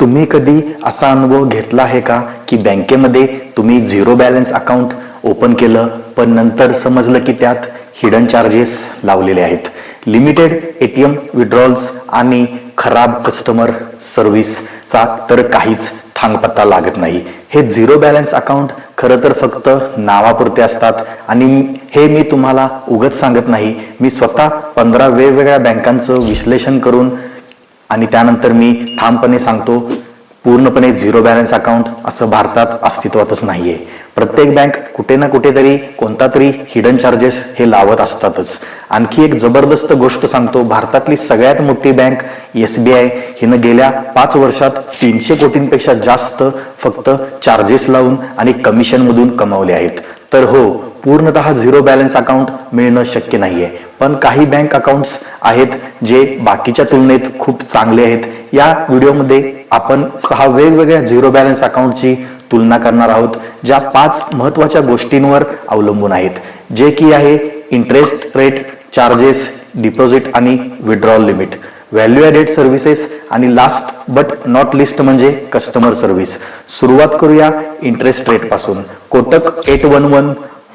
तुम्ही कधी असा अनुभव घेतला आहे का की बँकेमध्ये तुम्ही झिरो बॅलन्स अकाउंट ओपन केलं पण नंतर समजलं की त्यात हिडन चार्जेस लावलेले आहेत? Limited A T M withdrawals आणि खराब कस्टमर सर्व्हिसचा तर काहीच थांगपत्ता लागत नाही. हे झिरो बॅलन्स अकाउंट खरं तर फक्त नावापुरते असतात आणि हे मी तुम्हाला उगत सांगत नाही. मी स्वतः पंधरा वेगवेगळ्या बँकांचं विश्लेषण करून आणि त्यानंतर मी ठामपणे सांगतो पूर्णपणे झिरो बॅलन्स अकाउंट असं भारतात अस्तित्वातच नाहीये. प्रत्येक बँक कुठे ना कुठेतरी कोणता तरी हिडन चार्जेस हे लावत असतातच. आणखी एक जबरदस्त गोष्ट सांगतो भारतातली सगळ्यात मोठी बँक एस बी आय हिनं गेल्या पाच वर्षात तीनशे कोटींपेक्षा जास्त फक्त चार्जेस लावून आणि कमिशनमधून कमावले आहेत. तर हो पूर्णतः झिरो बॅलन्स अकाउंट मिळणं शक्य नाहीये. पण काही बँक अकाउंट्स आहेत जे बाकीच्या तुलनेत खूप चांगले आहेत. या व्हिडिओमध्ये आपण सहा वेगवेगळ्या झिरो बॅलन्स अकाउंटची तुलना करणार आहोत ज्या पाच महत्त्वाच्या गोष्टींवर अवलंबून आहेत. जे की आहे इंटरेस्ट रेट चार्जेस डिपॉझिट आणि withdrawal limit value added services आणि लास्ट बट नॉट लिस्ट म्हणजे कस्टमर सर्व्हिस सुरुवात करूया interest रेटपासून. Kotak eight one one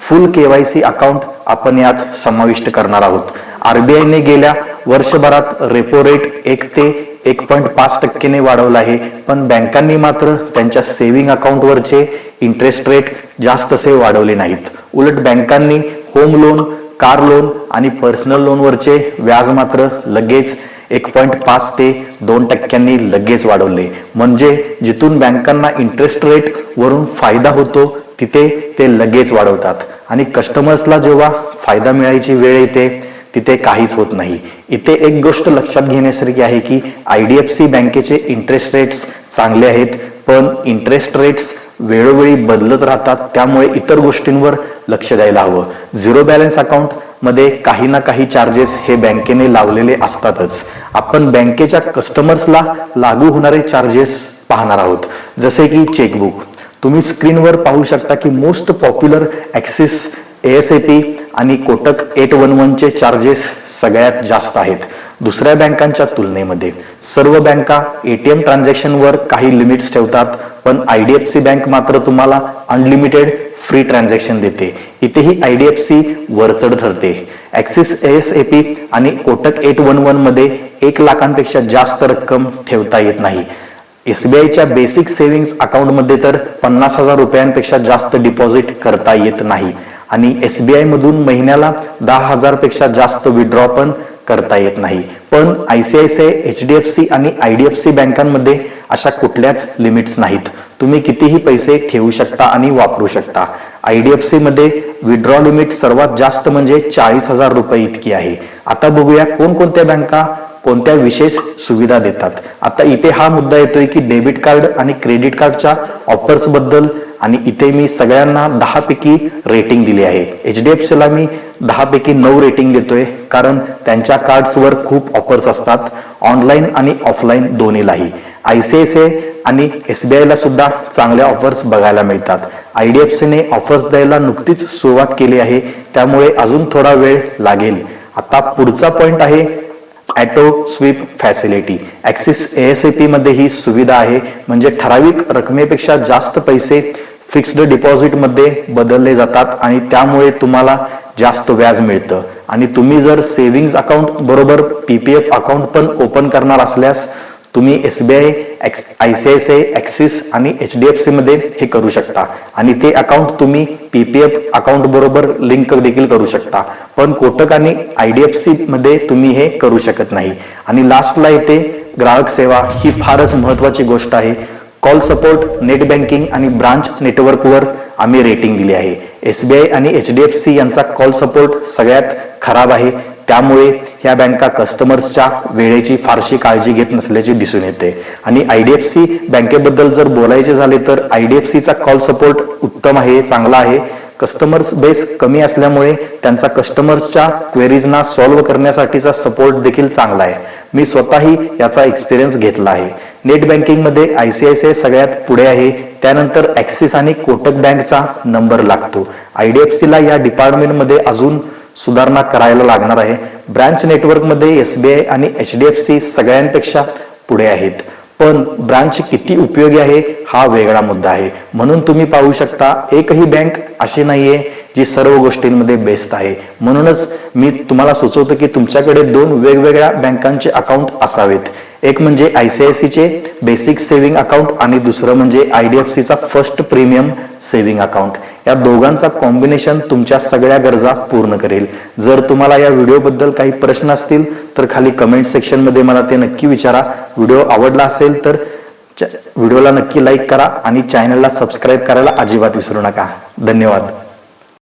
full KYC account आपण यात समाविष्ट करणार आहोत. आरबीआयने गेल्या वर्षभरात रेपो रेट एक ते एक पॉईंट पाच टक्केने वाढवला आहे. पण बँकांनी मात्र त्यांच्या सेव्हिंग अकाउंटवरचे इंटरेस्ट रेट जास्तसे वाढवले नाहीत. उलट बँकांनी होम लोन कार लोन आणि पर्सनल लोनवरचे व्याज मात्र लगेच एक पॉईंट पाच ते दोन टक्क्यांनी लगेच वाढवले. म्हणजे जिथून बँकांना इंटरेस्ट रेट वरून फायदा होतो तिथे ते लगेच वाढवतात. आणि कस्टमर्सला जेव्हा फायदा मिळायची वेळ येते तिथे काहीच होत नाही. इथे एक गोष्ट लक्षात घेण्यासारखी आहे की आय डी एफ सी बँकेचे इंटरेस्ट रेट्स चांगले आहेत पण इंटरेस्ट रेट्स वेळोवेळी बदलत राहतात त्यामुळे इतर गोष्टींवर लक्ष द्यायला हवं. झिरो बॅलन्स अकाउंट मध्ये काही ना काही चार्जेस हे बँकेने लावलेले असतातच. आपण बँकेच्या कस्टमर्सला लागू होणारे चार्जेस पाहणार आहोत. जसे की चेकबुक तुम्ही स्क्रीनवर पाहू शकता की मोस्ट पॉप्युलर ॲक्सिस एएसएपी आणि कोटक एट वन वनचे चार्जेस सगळ्यात जास्त आहेत. दुसऱ्या बँकांच्या तुलनेमध्ये सर्व बँका एटीएम ट्रान्झॅक्शनवर काही लिमिट्स ठेवतात पण I D F C bank मात्र तुम्हाला अनलिमिटेड फ्री ट्रान्झॅक्शन देते. इथेही आय डी एफ सी वरचढ ठरते ॲक्सिस एस ए पी आणि कोटक एट वन वनमध्ये एक लाखांपेक्षा जास्त रक्कम ठेवता येत नाही. एसबीआयच्या बेसिक सेव्हिंग्स अकाउंटमध्ये तर पन्नास हजार रुपयांपेक्षा जास्त डिपॉझिट करता येत नाही. आणि एस बी आय मधून महिन्याला दहा हजारपेक्षा जास्त विड्रॉ पण करता येत नाही. पण ICICI H D F C आणि आय डी एफ सी बँकांमध्ये अशा कुठल्याच लिमिट्स नाहीत. तुम्ही कितीही पैसे ठेवू शकता आणि वापरू शकता. आय डी एफ सी मध्ये विड्रॉ लिमिट सर्वात जास्त म्हणजे चाळीस हजार रुपये इतकी आहे. आता बघूया कोणकोणत्या बँका कोणत्या विशेष सुविधा देतात. आता इथे हा मुद्दा येतोय की डेबिट कार्ड आणि क्रेडिट कार्डच्या ऑफर्सबद्दल आणि इथे मी सगळ्यांना दहापैकी रेटिंग दिली आहे. एच डी एफ सीला मी दहापैकी नऊ रेटिंग देतोय कारण त्यांच्या कार्ड्सवर खूप ऑफर्स असतात. ऑनलाईन आणि offline दोन्हीलाही. I C I C I आणि एस बी आयला सुद्धा चांगल्या ऑफर्स बघायला मिळतात. आय डी एफ सीने ऑफर्स द्यायला नुकतीच सुरुवात केली आहे त्यामुळे अजून थोडा वेळ लागेल. आता पुढचा पॉईंट आहे auto sweep facility Axis ASAP मध्ये ही सुविधा आहे म्हणजे ठराविक रकमेपेक्षा जास्त पैसे फिक्स्ड डिपॉझिटमध्ये बदलले जातात आणि त्यामुळे तुम्हाला जास्त व्याज मिळतं. आणि तुम्ही जर सेव्हिंग्ज अकाउंट बरोबर पीपीएफ अकाउंट पण ओपन करणार असल्यास तुम्ही S B I I C I C I Axis आणि एच डी एफ सी मध्ये हे करू शकता. आणि ते अकाउंट तुम्ही पीपीएफ अकाउंट बरोबर लिंक देखील करू शकता. पण कोटक आणि आय डी एफमध्ये तुम्ही हे करू शकत नाही. आणि लास्टला येते ग्राहक सेवा. ही फारच महत्वाची गोष्ट आहे. कॉल सपोर्ट नेट बँकिंग आणि ब्रांच नेटवर्कवर आम्ही रेटिंग दिली आहे. एस बी आय आणि एच डी एफ सी यांचा कॉल सपोर्ट सगळ्यात खराब आहे. त्यामुळे ह्या बँका कस्टमर्सच्या वेळेची फारशी काळजी घेत नसल्याचे दिसून येते. आणि आय डी एफ सी बँकेबद्दल जर बोलायचे झाले तर आय डी एफ सीचा कॉल सपोर्ट उत्तम आहे चांगला आहे. कस्टमर्स बेस कमी असल्यामुळे त्यांचा कस्टमर्सच्या क्वेरीजना सॉल्व्ह करण्यासाठीचा सपोर्ट देखील चांगला आहे. मी स्वतःही याचा एक्सपिरियन्स घेतला आहे. नेट बँकिंगमध्ये I C I C I सगळ्यात पुढे आहे. त्यानंतर ॲक्सिस आणि कोटक बँकचा नंबर लागतो. आय डी एफ सीला या डिपार्टमेंटमध्ये अजून सुधारणा करायला लागणार आहे. ब्रँच नेटवर्कमध्ये एस बी आय आणि एच डी एफ सी सगळ्यांपेक्षा पुढे आहेत. पण ब्रांच किती उपयोगी आहे हा वेगळा मुद्दा आहे. म्हणून तुम्ही पाहू शकता एकही बँक अशी नाहीये. जी सर्व गोष्टींमध्ये बेस्ट आहे. म्हणूनच मी तुम्हाला सुचवतो की तुमच्याकडे दोन वेगवेगळ्या बँकांचे अकाउंट असावेत. एक म्हणजे आय सी आय सीचे बेसिक सेव्हिंग अकाउंट आणि दुसरं म्हणजे आय डी एफ सीचा फर्स्ट प्रीमियम सेव्हिंग अकाउंट या दोघांचा कॉम्बिनेशन तुमच्या सगळ्या गरजा पूर्ण करेल. जर तुम्हाला या व्हिडिओबद्दल काही प्रश्न असतील तर खाली कमेंट सेक्शनमध्ये मला ते नक्की विचारा. व्हिडिओ आवडला असेल तर च- व्हिडिओला नक्की लाईक करा आणि चॅनलला सबस्क्राईब करायला अजिबात विसरू नका. धन्यवाद.